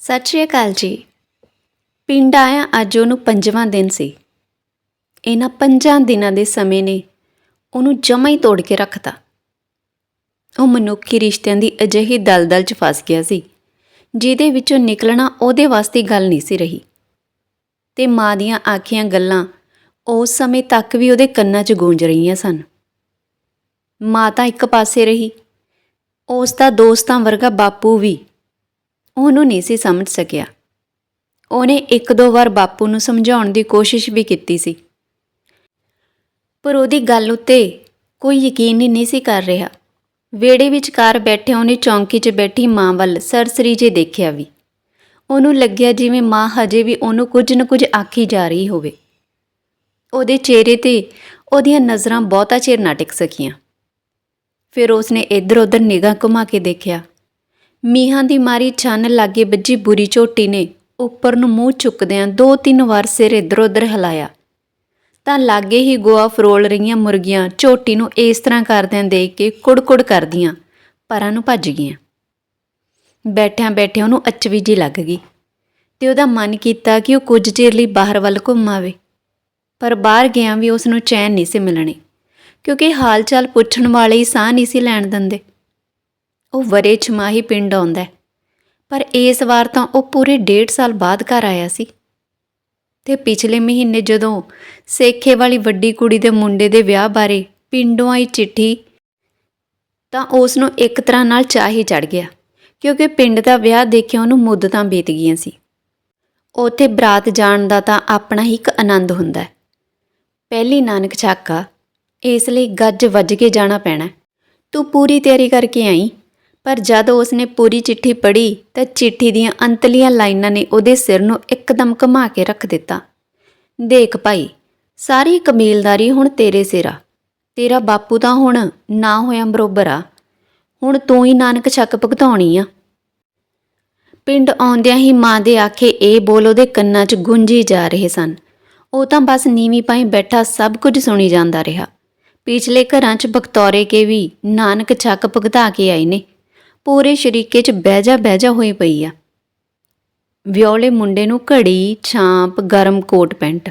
ਸਤਿ ਸ਼੍ਰੀ ਅਕਾਲ ਜੀ। ਪਿੰਡ ਆਇਆ ਅੱਜ ਉਹਨੂੰ ਪੰਜਵਾਂ ਦਿਨ ਸੀ। ਇਹਨਾਂ ਪੰਜਾਂ ਦਿਨਾਂ ਦੇ ਸਮੇਂ ਨੇ ਉਹਨੂੰ ਜਮਾਂ ਹੀ ਤੋੜ ਕੇ ਰੱਖਤਾ। ਉਹ ਮਨੁੱਖੀ ਰਿਸ਼ਤਿਆਂ ਦੀ ਅਜਿਹੀ ਦਲਦਲ 'ਚ ਫਸ ਗਿਆ ਸੀ, ਜਿਹਦੇ ਵਿੱਚੋਂ ਨਿਕਲਣਾ ਉਹਦੇ ਵਾਸਤੇ ਗੱਲ ਨਹੀਂ ਸੀ ਰਹੀ। ਤੇ ਮਾਂ ਦੀਆਂ ਆਖੀਆਂ ਗੱਲਾਂ ਉਸ ਸਮੇਂ ਤੱਕ ਵੀ ਉਹਦੇ ਕੰਨਾਂ 'ਚ ਗੂੰਜ ਰਹੀਆਂ ਸਨ। ਮਾਂ ਤਾਂ ਇੱਕ ਪਾਸੇ ਰਹੀ, ਉਸ ਦਾ ਦੋਸਤਾਂ ਵਰਗਾ ਬਾਪੂ ਵੀ ਉਹਨੂੰ ਨਹੀਂ ਸੀ ਸਮਝ ਸਕਿਆ। ਉਹਨੇ ਇੱਕ ਦੋ ਵਾਰ ਬਾਪੂ ਨੂੰ ਸਮਝਾਉਣ ਦੀ ਕੋਸ਼ਿਸ਼ ਵੀ ਕੀਤੀ ਸੀ। ਪਰ ਉਹਦੀ ਗੱਲ ਉੱਤੇ ਕੋਈ ਯਕੀਨ ਹੀ ਨਹੀਂ ਸੀ ਕਰ ਰਿਹਾ। ਵਿਹੜੇ ਵਿਚਕਾਰ ਬੈਠੇ ਉਹਨੇ ਚੌਂਕੀ 'ਚ ਬੈਠੀ ਮਾਂ ਵੱਲ ਸਰਸਰੀ ਜੇ ਦੇਖਿਆ ਵੀ। ਉਹਨੂੰ ਲੱਗਿਆ ਜਿਵੇਂ ਮਾਂ ਹਜੇ ਵੀ ਉਹਨੂੰ ਕੁਝ ਨਾ ਕੁਝ ਆਖੀ ਜਾ ਰਹੀ ਹੋਵੇ। ਉਹਦੇ ਚਿਹਰੇ ਤੇ ਉਹਦੀਆਂ ਨਜ਼ਰਾਂ ਬਹੁਤਾ ਚਿਰ ਨਾ ਟਿਕ ਸਕੀਆਂ। ਫਿਰ ਉਸਨੇ ਇੱਧਰ ਉੱਧਰ ਨਿਗਾਹ ਘੁਮਾ ਕੇ ਦੇਖਿਆ। ਮੀਹਾਂ ਦੀ ਮਾਰੀ ਛੰਨ ਲਾਗੇ ਵੱਜੀ ਬੁਰੀ ਝੋਟੀ ਨੇ ਉੱਪਰ ਨੂੰ ਮੂੰਹ ਚੁੱਕਦਿਆਂ ਦੋ ਤਿੰਨ ਵਾਰ ਸਿਰ ਇੱਧਰ ਉੱਧਰ ਹਿਲਾਇਆ। ਤਾਂ ਲਾਗੇ ਹੀ ਗੋਆ ਫਰੋਲ ਰਹੀਆਂ ਮੁਰਗੀਆਂ ਝੋਟੀ ਨੂੰ ਇਸ ਤਰ੍ਹਾਂ ਕਰਦਿਆਂ ਦੇਖ ਕੇ ਕੁੜ-ਕੁੜ ਕਰਦੀਆਂ, ਪਰਾਂ ਨੂੰ ਭੱਜ ਗਈਆਂ। ਬੈਠਿਆਂ ਬੈਠਿਆਂ ਉਹਨੂੰ ਅਚਵੀ ਜੀ ਲੱਗ ਗਈ ਤੇ ਉਹਦਾ ਮਨ ਕੀਤਾ ਕਿ ਉਹ ਕੁਝ ਚਿਰ ਲਈ ਬਾਹਰ ਵੱਲ ਘੁੰਮਾਵੇ ਪਰ ਬਾਹਰ ਗਿਆ ਵੀ ਉਸ ਨੂੰ ਚੈਨ ਨਹੀਂ ਸੀ ਮਿਲਣੀ, ਕਿਉਂਕਿ ਹਾਲ ਚਾਲ ਪੁੱਛਣ ਵਾਲੇ ਹੀ ਸਾਹ ਨਹੀਂ ਸੀ ਲੈਣ ਦਿੰਦੇ। ਉਹ ਵਰੇ ਛਮਾਹੀ ਪਿੰਡ ਆਉਂਦਾ ਪਰ ਇਸ ਵਾਰ ਤਾਂ ਉਹ ਪੂਰੇ ਡੇਢ ਸਾਲ ਬਾਅਦ ਘਰ ਆਇਆ ਸੀ। ਤੇ ਪਿਛਲੇ ਮਹੀਨੇ ਜਦੋਂ ਸੇਖੇ ਵਾਲੀ ਵੱਡੀ ਕੁੜੀ ਦੇ ਮੁੰਡੇ ਦੇ ਵਿਆਹ ਬਾਰੇ ਪਿੰਡੋਂ ਆਈ ਚਿੱਠੀ, ਤਾਂ ਉਸ ਨੂੰ ਇੱਕ ਤਰ੍ਹਾਂ ਨਾਲ ਚਾਹ ਹੀ ਚੜ ਗਿਆ, ਕਿਉਂਕਿ ਪਿੰਡ ਦਾ ਵਿਆਹ ਦੇਖਿਆ ਉਹਨੂੰ ਮੁੱਦਤਾਂ ਬੀਤ ਗਈਆਂ ਸੀ। ਉੱਥੇ ਬਰਾਤ ਜਾਣ ਦਾ ਤਾਂ ਆਪਣਾ ਹੀ ਇੱਕ ਆਨੰਦ ਹੁੰਦਾ ਹੈ। ਪਹਿਲੀ ਨਾਨਕ ਛਾਕਾ, ਇਸ ਲਈ ਗੱਜ ਵੱਜ ਕੇ ਜਾਣਾ ਪੈਣਾ ਤੂੰ ਪੂਰੀ ਤਿਆਰੀ ਕਰਕੇ ਆਈ? ਪਰ ਜਦ ਉਸਨੇ ਪੂਰੀ ਚਿੱਠੀ ਪੜ੍ਹੀ ਤਾਂ ਚਿੱਠੀ ਦੀਆਂ ਅੰਤਲੀਆਂ ਲਾਈਨਾਂ ਨੇ ਉਹਦੇ ਸਿਰ ਨੂੰ ਇੱਕਦਮ ਘੁਮਾ ਕੇ ਰੱਖ ਦਿੱਤਾ। ਦੇਖ ਭਾਈ, ਸਾਰੀ ਕਬੀਲਦਾਰੀ ਹੁਣ ਤੇਰੇ ਸਿਰ ਆ। ਤੇਰਾ ਬਾਪੂ ਤਾਂ ਹੁਣ ਨਾ ਹੋਇਆ ਬਰੋਬਰ ਆ। ਹੁਣ ਤੂੰ ਹੀ ਨਾਨਕ ਛੱਕ ਭਗਤਾਉਣੀ ਆ। ਪਿੰਡ ਆਉਂਦਿਆਂ ਹੀ ਮਾਂ ਦੇ ਆਖੇ ਇਹ ਬੋਲ ਉਹਦੇ ਕੰਨਾਂ 'ਚ ਗੂੰਜੀ ਜਾ ਰਹੇ ਸਨ। ਉਹ ਤਾਂ ਬਸ ਨੀਵੀਂ ਪਾਈ ਬੈਠਾ ਸਭ ਕੁਝ ਸੁਣੀ ਜਾਂਦਾ ਰਿਹਾ। ਪਿਛਲੇ ਘਰਾਂ 'ਚ ਬਖਤੌਰੇ ਕੇ ਵੀ ਨਾਨਕ ਛੱਕ ਭਗਤਾ ਕੇ ਆਏ ਨੇ। ਪੂਰੇ ਸ਼ਰੀਕੇ 'ਚ ਬਹਿਜਾ ਬਹਿਜਾ ਹੋਈ ਪਈ ਆ। ਵਿਓਲੇ ਮੁੰਡੇ ਨੂੰ ਘੜੀ, ਛਾਂਪ, ਗਰਮ ਕੋਟ ਪੈਂਟ।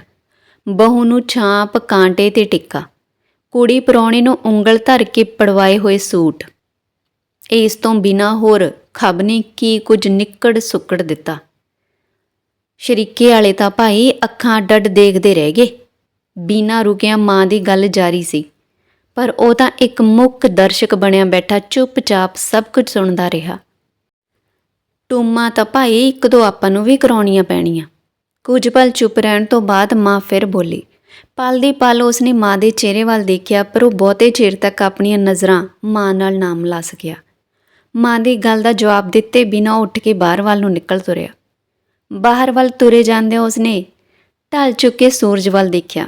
ਬਹੂ ਨੂੰ ਛਾਂਪ, ਕਾਂਟੇ ਤੇ ਟਿੱਕਾ। ਕੁੜੀ ਪਰੌਣੇ ਨੂੰ ਉਂਗਲ ਧਰ ਕੇ ਪੜਵਾਏ ਹੋਏ ਸੂਟ। ਇਸ ਤੋਂ ਬਿਨਾ ਹੋਰ ਖੱਬ ਨੇ ਕੀ ਕੁਝ ਨਿੱਕੜ ਸੁੱਕੜ ਦਿੱਤਾ। ਸ਼ਰੀਕੇ ਵਾਲੇ ਤਾਂ ਭਾਈ ਅੱਖਾਂ ਡੱਡ ਦੇਖਦੇ ਰਹਿ ਗਏ। ਬਿਨਾ ਰੁਕਿਆ ਮਾਂ ਦੀ ਗੱਲ ਜਾਰੀ ਸੀ। ਪਰ ਉਹ ਤਾਂ ਇੱਕ ਮੁੱਖ ਦਰਸ਼ਕ ਬਣਿਆ ਬੈਠਾ ਚੁੱਪਚਾਪ ਸਭ ਕੁਝ ਸੁਣਦਾ ਰਿਹਾ। ਟੂਮਾ ਤਾਂ ਭਾਈ ਇੱਕ ਦੋ ਆਪਾਂ ਨੂੰ ਵੀ ਕਰਾਉਣੀਆਂ ਪੈਣੀਆਂ। ਕੁਝ ਪਲ ਚੁੱਪ ਰਹਿਣ ਤੋਂ ਬਾਅਦ ਮਾਂ ਫਿਰ ਬੋਲੀ, ਪਲ ਦੀ ਪਲ ਉਸਨੇ ਮਾਂ ਦੇ ਚਿਹਰੇ ਵੱਲ ਦੇਖਿਆ, ਪਰ ਉਹ ਬਹੁਤੇ ਚਿਰ ਤੱਕ ਆਪਣੀਆਂ ਨਜ਼ਰਾਂ ਮਾਂ ਨਾਲ ਨਾ ਮਿਲਾ ਸਕਿਆ। ਮਾਂ ਦੀ ਗੱਲ ਦਾ ਜਵਾਬ ਦਿੱਤੇ ਬਿਨਾਂ ਉੱਠ ਕੇ ਬਾਹਰ ਵੱਲ ਨੂੰ ਨਿਕਲ ਤੁਰਿਆ। ਬਾਹਰ ਵੱਲ ਤੁਰੇ ਜਾਂਦਿਆਂ ਉਸਨੇ ਢਲ ਚੁੱਕੇ ਸੂਰਜ ਵੱਲ ਦੇਖਿਆ।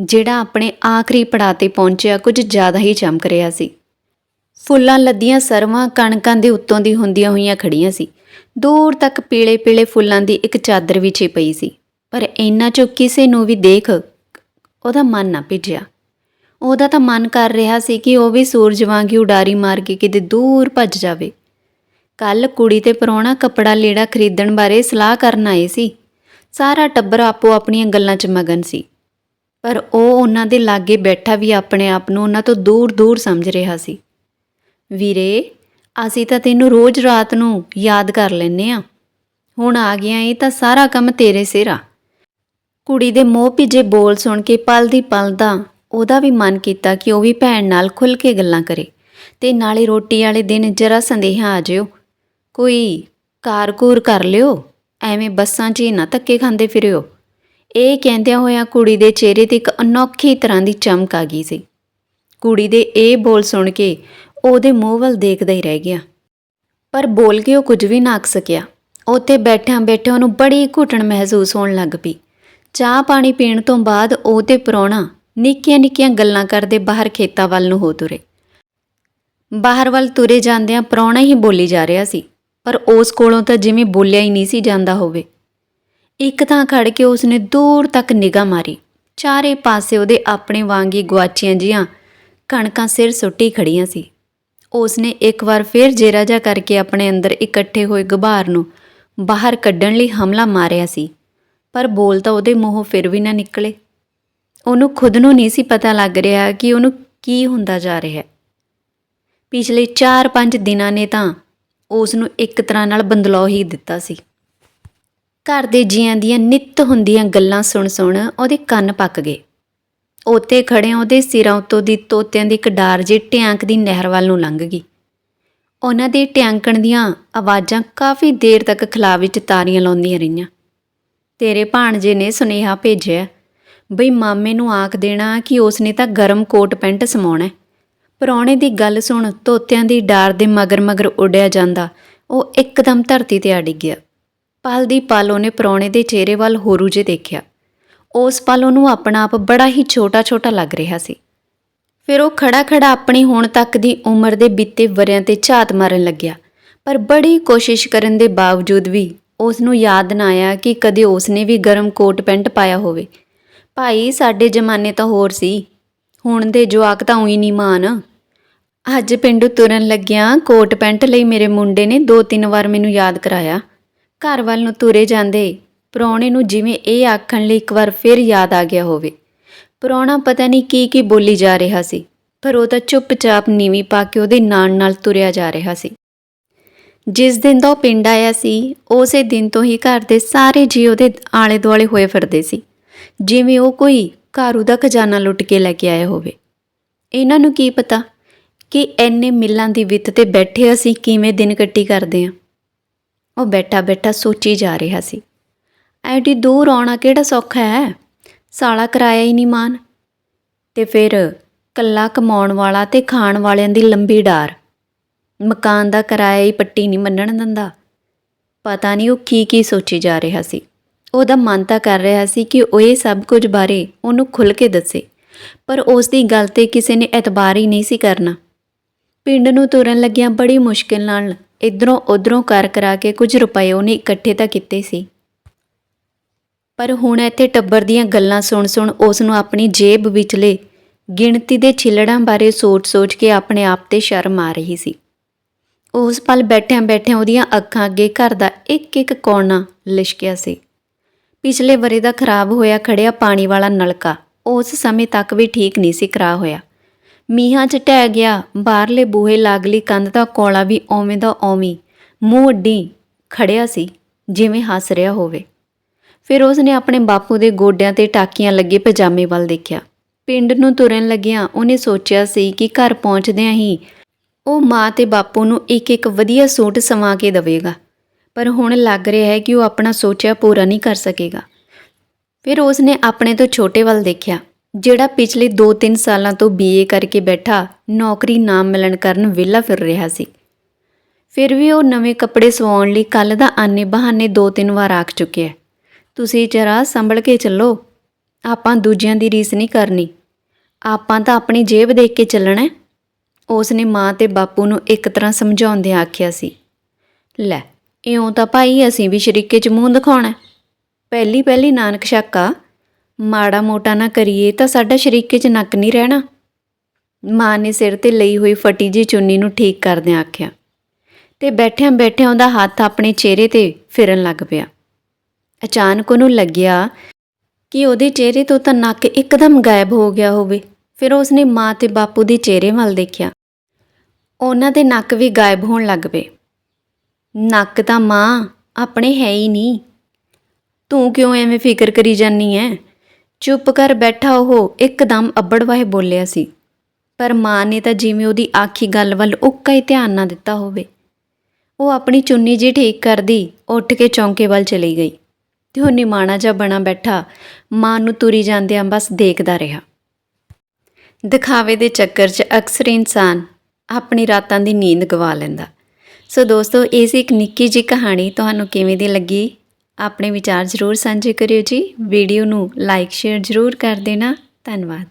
ਜਿਹੜਾ ਆਪਣੇ ਆਖਰੀ ਪੜਾਅ ਤੇ ਪਹੁੰਚਿਆ, ਕੁਝ ਜ਼ਿਆਦਾ ਹੀ ਚਮਕ ਰਿਹਾ ਸੀ। ਫੁੱਲਾਂ ਲੱਦੀਆਂ ਸਰਵਾਂ ਕਣਕਾਂ ਦੇ ਉੱਤੋਂ ਦੀ ਹੁੰਦੀਆਂ ਹੋਈਆਂ ਖੜੀਆਂ ਸੀ। ਦੂਰ ਤੱਕ ਪੀਲੇ-ਪੀਲੇ ਫੁੱਲਾਂ ਦੀ ਇੱਕ ਚਾਦਰ ਵਿਛੀ ਪਈ ਸੀ। ਪਰ ਇੰਨਾ ਚੋਂ ਕਿਸੇ ਨੂੰ ਵੀ ਦੇਖ ਉਹਦਾ ਮਨ ਨਾ ਭਿੱਜਿਆ। ਉਹਦਾ ਤਾਂ ਮਨ ਕਰ ਰਿਹਾ ਸੀ ਕਿ ਉਹ ਵੀ ਸੂਰਜ ਵਾਂਗੀ ਉਡਾਰੀ ਮਾਰ ਕੇ ਕਿਤੇ ਦੂਰ ਭੱਜ ਜਾਵੇ। ਕੱਲ ਕੁੜੀ ਤੇ ਪਰੋਣਾ ਕੱਪੜਾ ਲੀੜਾ ਖਰੀਦਣ ਬਾਰੇ ਸਲਾਹ ਕਰਨ ਆਏ ਸੀ। ਸਾਰਾ ਟੱਬਰ ਆਪੋ ਆਪਣੀਆਂ ਗੱਲਾਂ 'ਚ ਮਗਨ ਸੀ। ਪਰ ਉਹ ਉਹਨਾਂ ਦੇ ਲਾਗੇ ਬੈਠਾ ਵੀ ਆਪਣੇ ਆਪ ਨੂੰ ਉਹਨਾਂ ਤੋਂ ਦੂਰ ਦੂਰ ਸਮਝ ਰਿਹਾ ਸੀ। ਵੀਰੇ, ਅਸੀਂ ਤਾਂ ਤੈਨੂੰ ਰੋਜ਼ ਰਾਤ ਨੂੰ ਯਾਦ ਕਰ ਲੈਨੇ ਆ ਹੁਣ ਆ ਗਿਆ ਇਹ ਤਾਂ ਸਾਰਾ ਕੰਮ ਤੇਰੇ ਸਿਰ ਆ ਕੁੜੀ ਦੇ ਮੋਹ ਭਿੱਜੇ ਬੋਲ ਸੁਣ ਕੇ ਪਲ ਦੀ ਪਲ ਦਾ ਉਹਦਾ ਵੀ ਮਨ ਕੀਤਾ ਕਿ ਉਹ ਵੀ ਭੈਣ ਨਾਲ ਖੁੱਲ ਕੇ ਗੱਲਾਂ ਕਰੇ। ਤੇ ਨਾਲੇ ਰੋਟੀ ਵਾਲੇ ਦਿਨ ਜਰਾ ਸੰਦੇਹਾ ਆ ਜਿਓ। ਕੋਈ ਕਾਰਕੂਰ ਕਰ ਲਿਓ, ਐਵੇਂ ਬੱਸਾਂ 'ਚ ਹੀ ਨਾ ਧੱਕੇ ਖਾਂਦੇ ਫਿਰਿਓ। ਇਹ ਕਹਿੰਦਿਆਂ ਹੋਇਆਂ ਕੁੜੀ ਦੇ ਚਿਹਰੇ ਤੇ ਇੱਕ ਅਨੋਖੀ ਤਰ੍ਹਾਂ ਦੀ ਚਮਕ ਆ ਗਈ ਸੀ। ਕੁੜੀ ਦੇ ਇਹ ਬੋਲ ਸੁਣ ਕੇ ਉਹਦੇ ਮੂੰਹ ਵੱਲ ਦੇਖਦਾ ਹੀ ਰਹਿ ਗਿਆ। ਪਰ ਬੋਲ ਕੇ ਉਹ ਕੁਝ ਵੀ ਨਾ ਆਖ ਸਕਿਆ। ਉੱਥੇ ਬੈਠਿਆਂ ਬੈਠਿਆਂ ਉਹਨੂੰ ਬੜੀ ਘੁਟਣ ਮਹਿਸੂਸ ਹੋਣ ਲੱਗ ਪਈ। ਚਾਹ ਪਾਣੀ ਪੀਣ ਤੋਂ ਬਾਅਦ ਉਹ ਤੇ ਪਰੌਣਾ ਨਿੱਕੀਆਂ ਨਿੱਕੀਆਂ ਗੱਲਾਂ ਕਰਦੇ ਬਾਹਰ ਖੇਤਾਂ ਵੱਲ ਨੂੰ ਹੋ ਤੁਰੇ। ਬਾਹਰ ਵੱਲ ਤੁਰੇ ਜਾਂਦਿਆਂ ਪਰੌਣਾ ਹੀ ਬੋਲੀ ਜਾ ਰਿਹਾ ਸੀ। ਪਰ ਉਸ ਕੋਲੋਂ ਤਾਂ ਜਿਵੇਂ ਬੋਲਿਆ ਹੀ ਨਹੀਂ ਸੀ ਜਾਂਦਾ ਹੋਵੇ। ਇੱਕ ਥਾਂ ਖੜ ਕੇ ਉਸਨੇ ਦੂਰ ਤੱਕ ਨਿਗਾਹ ਮਾਰੀ। ਚਾਰੇ ਪਾਸੇ ਉਹਦੇ ਆਪਣੇ ਵਾਂਗ ਹੀ ਗੁਆਚੀਆਂ ਜੀਆਂ ਕਣਕਾਂ ਸਿਰ ਸੁੱਟੀ ਖੜੀਆਂ ਸੀ। ਉਸਨੇ ਇੱਕ ਵਾਰ ਫੇਰ ਜੇਰਾ ਜਾ ਕਰਕੇ ਆਪਣੇ ਅੰਦਰ ਇਕੱਠੇ ਹੋਏ ਗੁਬਾਰ ਨੂੰ ਬਾਹਰ ਕੱਢਣ ਲਈ ਹਮਲਾ ਮਾਰਿਆ ਸੀ, ਪਰ ਬੋਲ ਤਾਂ ਉਹਦੇ ਮੂੰਹੋਂ ਫਿਰ ਵੀ ਨਾ ਨਿਕਲੇ। ਉਹਨੂੰ ਖੁਦ ਨੂੰ ਨਹੀਂ ਸੀ ਪਤਾ ਲੱਗ ਰਿਹਾ ਕਿ ਉਹਨੂੰ ਕੀ ਹੁੰਦਾ ਜਾ ਰਿਹਾ। ਪਿਛਲੇ 4-5 ਦਿਨਾਂ ਨੇ ਤਾਂ ਉਸ ਨੂੰ ਇੱਕ ਤਰ੍ਹਾਂ ਨਾਲ ਬੰਦਲੋ ਹੀ ਦਿੱਤਾ ਸੀ। ਘਰ ਦੇ ਜੀਆਂ ਦੀਆਂ ਨਿੱਤ ਹੁੰਦੀਆਂ ਗੱਲਾਂ ਸੁਣ ਸੁਣ ਉਹਦੇ ਕੰਨ ਪੱਕ ਗਏ। ਉੱਤੇ ਖੜਿਆਂ ਉਹਦੇ ਸਿਰਾਂ ਉੱਤੋਂ ਦੀ ਤੋਤਿਆਂ ਦੀ ਇੱਕ ਡਾਰ ਜੇ ਟਿਆਂਕ ਦੀ ਨਹਿਰ ਵੱਲ ਨੂੰ ਲੰਘ ਗਈ। ਉਹਨਾਂ ਦੇ ਟਿਆਂਕਣ ਦੀਆਂ ਆਵਾਜ਼ਾਂ ਕਾਫੀ ਦੇਰ ਤੱਕ ਖਲਾ ਵਿੱਚ ਤਾਰੀਆਂ ਲਾਉਂਦੀਆਂ ਰਹੀਆਂ। ਤੇਰੇ ਭਾਣਜੇ ਨੇ ਸੁਨੇਹਾ ਭੇਜਿਆ, ਬਈ ਮਾਮੇ ਨੂੰ ਆਖ ਦੇਣਾ ਕਿ ਉਸਨੇ ਤਾਂ ਗਰਮ ਕੋਟ ਪੈਂਟ ਸਮਾਉਣਾ ਹੈ। ਪ੍ਰਾਹੁਣੇ ਦੀ ਗੱਲ ਸੁਣ ਤੋਤਿਆਂ ਦੀ ਡਾਰ ਦੇ ਮਗਰ ਮਗਰ ਉੱਡਿਆ ਜਾਂਦਾ, ਉਹ ਇੱਕਦਮ ਧਰਤੀ ਤੇ ਆ ਡਿੱਗਿਆ। ਪਲ ਦੀ ਪਲ ਉਹਨੇ ਪ੍ਰਾਹੁਣੇ ਦੇ ਚਿਹਰੇ ਵੱਲ ਹੋਰੂ ਜੇ ਦੇਖਿਆ। ਉਸ ਪਲ ਉਹਨੂੰ ਆਪਣਾ ਆਪ ਬੜਾ ਹੀ ਛੋਟਾ ਛੋਟਾ ਲੱਗ ਰਿਹਾ ਸੀ। ਫਿਰ ਉਹ ਖੜਾ ਖੜਾ ਆਪਣੀ ਹੁਣ ਤੱਕ ਦੀ ਉਮਰ ਦੇ ਬੀਤੇ ਵਰਿਆਂ ਤੇ ਝਾਤ ਮਾਰਨ ਲੱਗਿਆ। ਪਰ ਬੜੀ ਕੋਸ਼ਿਸ਼ ਕਰਨ ਦੇ ਬਾਵਜੂਦ ਵੀ ਉਸ ਨੂੰ ਯਾਦ ਨਾ ਆਇਆ ਕਿ ਕਦੇ ਉਸ ਨੇ ਵੀ ਗਰਮ ਕੋਟ ਪੈਂਟ ਪਾਇਆ ਹੋਵੇ। ਭਾਈ, ਸਾਡੇ ਜ਼ਮਾਨੇ ਤਾਂ ਹੋਰ ਸੀ। ਹੁਣ ਦੇ ਜਵਾਕ ਤਾਂ ਉਹੀ ਨਹੀਂ ਮਾਨ ਅੱਜ ਪਿੰਡੋਂ ਤੁਰਨ ਲੱਗਿਆਂ ਕੋਟ ਪੈਂਟ ਲਈ ਮੇਰੇ ਮੁੰਡੇ ਨੇ ਦੋ ਤਿੰਨ ਵਾਰ ਮੈਨੂੰ ਯਾਦ ਕਰਾਇਆ। ਘਰ ਵੱਲ ਨੂੰ ਤੁਰੇ ਜਾਂਦੇ ਪ੍ਰਾਹੁਣੇ ਨੂੰ ਜਿਵੇਂ ਇਹ ਆਖਣ ਲਈ ਇੱਕ ਵਾਰ ਫਿਰ ਯਾਦ ਆ ਗਿਆ ਹੋਵੇ। ਪ੍ਰਾਹੁਣਾ ਪਤਾ ਨਹੀਂ ਕੀ ਕੀ ਬੋਲੀ ਜਾ ਰਿਹਾ ਸੀ, ਪਰ ਉਹ ਤਾਂ ਚੁੱਪਚਾਪ ਨੀਵੀਂ ਪਾ ਕੇ ਉਹਦੇ ਨਾਲ ਨਾਲ ਤੁਰਿਆ ਜਾ ਰਿਹਾ ਸੀ। ਜਿਸ ਦਿਨ ਦਾ ਉਹ ਪਿੰਡ ਆਇਆ ਸੀ, ਉਸੇ ਦਿਨ ਤੋਂ ਹੀ ਘਰ ਦੇ ਸਾਰੇ ਜੀ ਉਹਦੇ ਆਲੇ ਦੁਆਲੇ ਹੋਏ ਫਿਰਦੇ ਸੀ, ਜਿਵੇਂ ਉਹ ਕੋਈ ਘਾਰੂ ਦਾ ਖਜ਼ਾਨਾ ਲੁੱਟ ਕੇ ਲੈ ਕੇ ਆਇਆ ਹੋਵੇ। ਇਹਨਾਂ ਨੂੰ ਕੀ ਪਤਾ ਕਿ ਐਨੇ ਮਿੱਲਾਂ ਦੀ ਵਿੱਤ ਤੇ ਬੈਠੇ ਅਸੀਂ ਕਿਵੇਂ ਦਿਨ ਕੱਟੀ ਕਰਦੇ ਹਾਂ। ਉਹ ਬੈਠਾ ਬੈਠਾ ਸੋਚੀ ਜਾ ਰਿਹਾ ਸੀ। ਐਡੀ ਦੂਰ ਆਉਣਾ ਕਿਹੜਾ ਸੌਖਾ ਹੈ? ਸਾਲਾ ਕਰਾਇਆ ਹੀ ਨਹੀਂ ਮਾਨ। ਤੇ ਫਿਰ ਕੱਲਾ ਕਮਾਉਣ ਵਾਲਾ ਤੇ ਖਾਣ ਵਾਲਿਆਂ ਦੀ ਲੰਬੀ ਡਾਰ। ਮਕਾਨ ਦਾ ਕਿਰਾਇਆ ਹੀ ਪੱਟੀ ਨਹੀਂ ਮੰਨਣ ਦਿੰਦਾ। ਪਤਾ ਨਹੀਂ ਉਹ ਕੀ ਕੀ ਸੋਚੀ ਜਾ ਰਿਹਾ ਸੀ। ਉਹਦਾ ਮਨ ਤਾਂ ਕਰ ਰਿਹਾ ਸੀ ਕਿ ਉਹ ਇਹ ਸਭ ਕੁਝ ਬਾਰੇ ਉਹਨੂੰ ਖੁੱਲ੍ਹ ਕੇ ਦੱਸੇ। ਪਰ ਉਸ ਦੀ ਗੱਲ ਤੇ ਕਿਸੇ ਨੇ ਇਤਬਾਰ ਹੀ ਨਹੀਂ ਸੀ ਕਰਨਾ। ਪਿੰਡ ਨੂੰ ਤੁਰਨ ਲੱਗਿਆਂ ਬੜੀ ਮੁਸ਼ਕਿਲ ਨਾਲ ਇਧਰੋਂ ਉਧਰੋਂ ਕਰ ਕਰਾ ਕੇ ਕੁਝ ਰੁਪਏ ਉਹਨੇ ਇਕੱਠੇ ਤਾਂ ਕੀਤੇ ਸੀ। ਪਰ ਹੁਣ ਇੱਥੇ ਟੱਬਰ ਦੀਆਂ ਗੱਲਾਂ ਸੁਣ-ਸੁਣ ਉਸ ਨੂੰ ਆਪਣੀ ਜੇਬ ਵਿਚਲੇ ਗਿਣਤੀ ਦੇ ਛਿਲੜਾਂ ਬਾਰੇ ਸੋਚ-ਸੋਚ ਕੇ ਆਪਣੇ ਆਪ ਤੇ ਸ਼ਰਮ ਆ ਰਹੀ ਸੀ। ਉਸ ਪਲ ਬੈਠਿਆਂ-ਬੈਠਿਆਂ ਉਹਦੀਆਂ ਅੱਖਾਂ ਅੱਗੇ ਘਰ ਦਾ ਇੱਕ-ਇੱਕ ਕੋਣਾ ਲਿਸ਼ਕਿਆ ਸੀ। ਪਿਛਲੇ ਵਰੇ ਦਾ ਖਰਾਬ ਹੋਇਆ ਖੜਿਆ ਪਾਣੀ ਵਾਲਾ ਨਲਕਾ ਉਸ ਸਮੇਂ ਤੱਕ ਵੀ ਠੀਕ ਨਹੀਂ ਸੀ ਕਰਾ ਹੋਇਆ। ਮੀਹਾਂ 'ਚ ਟਹਿ ਗਿਆ, ਬਾਹਰਲੇ ਬੂਹੇ ਲਾਗਲੀ ਕੰਧ ਦਾ ਕੋਲਾ ਵੀ ਓਵੇਂ ਦਾ ਓਵੇਂ ਮੂੰਹ ਅੱਡੀ ਖੜਿਆ ਸੀ, ਜਿਵੇਂ ਹੱਸ ਰਿਹਾ ਹੋਵੇ। ਫਿਰ ਉਸ ਨੇ ਆਪਣੇ ਬਾਪੂ ਦੇ ਗੋਡਿਆਂ ਤੇ ਟਾਕੀਆਂ ਲੱਗੇ ਪਜਾਮੇ ਵੱਲ ਦੇਖਿਆ। ਪਿੰਡ ਨੂੰ ਤੁਰਨ ਲੱਗਿਆਂ ਉਹਨੇ ਸੋਚਿਆ ਸੀ ਕਿ ਘਰ ਪਹੁੰਚਦਿਆਂ ਹੀ ਉਹ ਮਾਂ ਤੇ ਬਾਪੂ ਨੂੰ ਇੱਕ ਇੱਕ ਵਧੀਆ ਸੂਟ ਸਵਾ ਕੇ ਦੇਵੇਗਾ। ਪਰ ਹੁਣ ਲੱਗ ਰਿਹਾ ਹੈ ਕਿ ਉਹ ਆਪਣਾ ਸੋਚਿਆ ਪੂਰਾ ਨਹੀਂ ਕਰ ਸਕੇਗਾ। ਫਿਰ ਉਸ ਨੇ ਆਪਣੇ ਤੋਂ ਛੋਟੇ ਵੱਲ ਦੇਖਿਆ। ਜਿਹੜਾ ਪਿਛਲੇ 2-3 ਸਾਲਾਂ ਤੋਂ ਬੀਏ ਕਰਕੇ ਬੈਠਾ, ਨੌਕਰੀ ਨਾ ਮਿਲਣ ਕਾਰਨ ਵਿਹਲਾ ਫਿਰ ਰਿਹਾ ਸੀ। ਫਿਰ ਵੀ ਉਹ ਨਵੇਂ ਕੱਪੜੇ ਸਵਾਉਣ ਲਈ ਕੱਲ ਦਾ ਆਨੇ ਬਹਾਨੇ ਦੋ ਤਿੰਨ ਵਾਰ ਆਖ ਚੁੱਕਿਆ ਤੁਸੀਂ ਜਰਾ ਸੰਭਲ ਕੇ ਚੱਲੋ। ਆਪਾਂ ਦੂਜਿਆਂ ਦੀ ਰੀਸ ਨਹੀਂ ਕਰਨੀ। ਆਪਾਂ ਤਾਂ ਆਪਣੀ ਜੇਬ ਦੇਖ ਕੇ ਚੱਲਣਾ ਉਸ ਨੇ ਮਾਂ ਤੇ ਬਾਪੂ ਨੂੰ ਇੱਕ ਤਰ੍ਹਾਂ ਸਮਝਾਉਂਦਿਆਂ ਆਖਿਆ ਸੀ। ਲੈ, ਇਉਂ ਤਾਂ ਭਾਈ ਅਸੀਂ ਵੀ ਸ਼ਰੀਕੇ 'ਚ ਮੂੰਹ ਦਿਖਾਉਣਾ ਪਹਿਲੀ ਪਹਿਲੀ ਨਾਨਕ ਸ਼ਾਕਾ ਮਾੜਾ ਮੋਟਾ ਨਾ ਕਰੀਏ ਤਾਂ ਸਾਡਾ ਸ਼ਰੀਕੇ 'ਚ ਨੱਕ ਨਹੀਂ ਰਹਿਣਾ। ਮਾਂ ਨੇ ਸਿਰ ਤੇ ਲਈ ਹੋਈ ਫਟੀ ਜੀ ਚੁੰਨੀ ਨੂੰ ਠੀਕ ਕਰਦਿਆਂ ਆਖਿਆ। ਤੇ ਬੈਠਿਆਂ ਬੈਠਿਆਂ ਉਹਦਾ ਹੱਥ ਆਪਣੇ ਚਿਹਰੇ ਤੇ ਫਿਰਨ ਲੱਗ ਪਿਆ। ਅਚਾਨਕ ਉਹਨੂੰ ਲੱਗਿਆ ਕਿ ਉਹਦੇ ਚਿਹਰੇ ਤੋਂ ਤਾਂ ਨੱਕ ਇੱਕਦਮ ਗਾਇਬ ਹੋ ਗਿਆ ਹੋਵੇ। ਫਿਰ ਉਸਨੇ ਮਾਂ ਤੇ ਬਾਪੂ ਦੇ ਚਿਹਰੇ ਵੱਲ ਦੇਖਿਆ। ਉਹਨਾਂ ਦੇ ਨੱਕ ਵੀ ਗਾਇਬ ਹੋਣ ਲੱਗ ਪਏ। ਨੱਕ ਤਾਂ ਮਾਂ ਆਪਣੇ ਹੈ ਹੀ ਨਹੀਂ। ਤੂੰ ਕਿਉਂ ਐਵੇਂ ਫਿਕਰ ਕਰੀ ਜਾਨੀ ਐ? ਚੁੱਪ ਕਰ ਬੈਠਾ ਉਹ ਇੱਕਦਮ ਅੱਬੜਵਾਹੇ ਬੋਲਿਆ ਸੀ। ਪਰ ਮਾਂ ਨੇ ਤਾਂ ਜਿਵੇਂ ਉਹਦੀ ਆਖੀ ਗੱਲ ਵੱਲ ਉੱਕਾ ਹੀ ਧਿਆਨ ਨਾ ਦਿੱਤਾ ਹੋਵੇ। ਉਹ ਆਪਣੀ ਚੁੰਨੀ ਜੀ ਠੀਕ ਕਰਦੀ ਉੱਠ ਕੇ ਚੌਂਕੇ ਵੱਲ ਚਲੀ ਗਈ ਤੇ ਉਹ ਨਿਮਾਣਾ ਜਿਹਾ ਬਣਾ ਬੈਠਾ ਮਾਂ ਨੂੰ ਤੁਰੀ ਜਾਂਦਿਆਂ ਬਸ ਦੇਖਦਾ ਰਿਹਾ। ਦਿਖਾਵੇ ਦੇ ਚੱਕਰ 'ਚ ਅਕਸਰ ਇਨਸਾਨ ਆਪਣੀ ਰਾਤਾਂ ਦੀ ਨੀਂਦ ਗਵਾ ਲੈਂਦਾ। ਸੋ ਦੋਸਤੋ, ਇਹ ਸੀ ਇੱਕ ਨਿੱਕੀ ਜਿਹੀ ਕਹਾਣੀ। ਤੁਹਾਨੂੰ ਕਿਵੇਂ ਦੀ ਲੱਗੀ? ਆਪਣੇ ਵਿਚਾਰ ਜ਼ਰੂਰ ਸਾਂਝੇ ਕਰਿਓ ਜੀ। ਵੀਡੀਓ ਨੂੰ ਲਾਈਕ ਸ਼ੇਅਰ ਜ਼ਰੂਰ ਕਰ ਦੇਣਾ। ਧੰਨਵਾਦ।